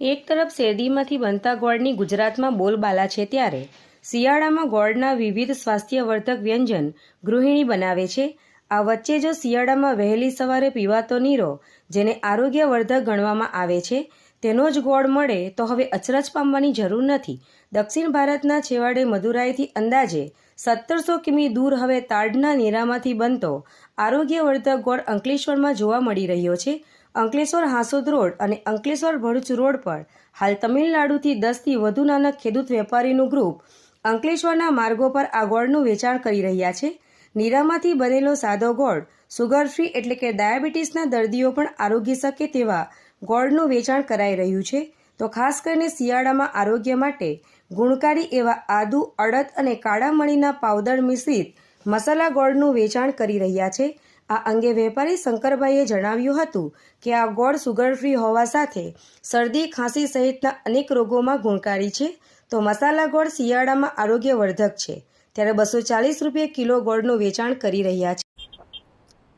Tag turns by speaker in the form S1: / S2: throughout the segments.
S1: એક તરફ શેરડીમાંથી બનતા ગોળની ગુજરાતમાં બોલબાલા છે ત્યારે શિયાળામાં ગોળના વિવિધ સ્વાસ્થ્યવર્ધક વ્યંજન ગૃહિણી બનાવે છે. આ વચ્ચે જો શિયાળામાં વહેલી સવારે પીવાતો નીરો, જેને આરોગ્યવર્ધક ગણવામાં આવે છે, તેનો જ ગોળ મળે તો હવે અચરજ પામવાની જરૂર નથી. દક્ષિણ ભારતના છેવાડે મદુરાઈથી અંદાજે સત્તરસો કિમી દૂર હવે તાડના નીરામાંથી બનતો આરોગ્યવર્ધક ગોળ અંકલેશ્વરમાં જોવા મળી રહ્યો છે. અંકલેશ્વર હાંસોદ રોડ અને અંકલેશ્વર ભરૂચ રોડ પર હાલ તમિલનાડુથી દસથી વધુ નાના ખેડૂત વેપારીનું ગ્રુપ અંકલેશ્વરના માર્ગો પર આ ગોળનું વેચાણ કરી રહ્યા છે. નીરામાંથી બનેલો સાદો ગોળ સુગર ફ્રી એટલે કે ડાયાબિટીસના દર્દીઓ પણ આરોગી શકે તેવા ગોળનું વેચાણ કરાઈ રહ્યું છે. તો ખાસ કરીને શિયાળામાં આરોગ્ય માટે ગુણકારી એવા આદુ, અડદ અને કાળા મણીના પાવડર મિશ્રિત મસાલા ગોળનું વેચાણ કરી રહ્યા છે. આ અંગે વેપારી શંકરભાઈએ જણાવ્યું હતું કે આ ગોળ સુગર ફ્રી હોવા સાથે શરદી, ખાંસી સહિતના અનેક રોગોમાં ગુણકારી છે. તો મસાલા ગોળ શિયાળામાં આરોગ્યવર્ધક છે. ત્યારે બસો ચાલીસ રૂપિયા કિલો ગોળનું વેચાણ કરી રહ્યા છે.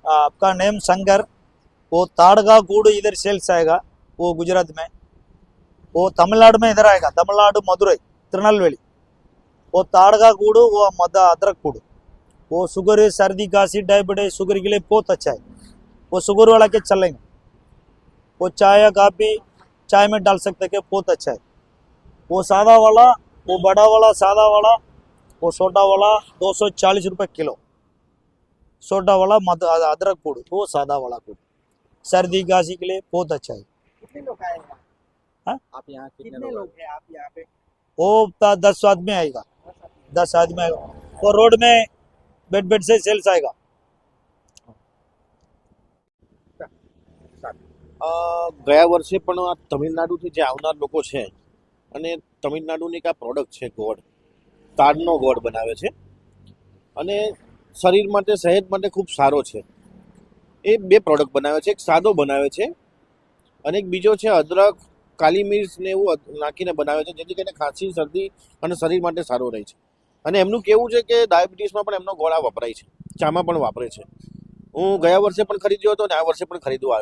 S2: આપકા નેમ શંકર? વો તાડગા ગુડ ઇધર સેલ્સ આયેગા, વો ગુજરાત મેં. વો તમિલનાડુ મેં ઇધર આયેગા, તમિલનાડુ, મદુરઈ, તિરનલવેલી. વો તાડગા ગુડ વો મદ અદરક ગુડ वो शुगर सर्दी खांसी डायबिटीज़ शुगर के लिए बहुत अच्छा है। वो शुगर वाला के चलेंगे। वो चाय या काफ़ी चाय में डाल सकते हैं बहुत अच्छा है। वो सादा वाला वो बड़ा वाला सादा वाला वो छोटा वाला दो सौ चालीस रुपये किलो। सोडा वाला मद अदरक गुड़ वो सादा वाला गुड़। सर्दी खांसी के लिए बहुत अच्छा है।
S3: कितने लोग आएगा
S2: हाँ?
S3: आप यहाँ कितने लोग हैं आप यहाँ पे?
S2: वो दस आदमी आएगा। दस आदमी आएगा। वो रोड में बेड बेड से सेल्स आएगा
S4: અ, ગયા વર્ષે પણ આ તમિલનાડુથી જે આવનાર લોકો છે અને તમિલનાડુની એક આ પ્રોડક્ટ છે ગોળ તાડનો ગોળ બનાવે છે અને શરીર માટે સેહત માટે ખૂબ સારો છે એ બે પ્રોડક્ટ બનાવે છે એક સાદો બનાવે છે અને એક બીજો છે અદરક કાલી મિર્ચ ને એવું અદ- નાખીને બનાવે છે જેથી કરીને ખાંસી શરદી અને શરીર માટે સારો રહે છે અને એમનું કેવું છે કે ડાયાબિટીસમાં પણ એમનો ગોળા વપરાય છે. ચામાં પણ વાપરે છે. હું ગયા વર્ષે પણ ખરીદ્યો હતો અને આ વર્ષે પણ ખરીદવા આવ્યો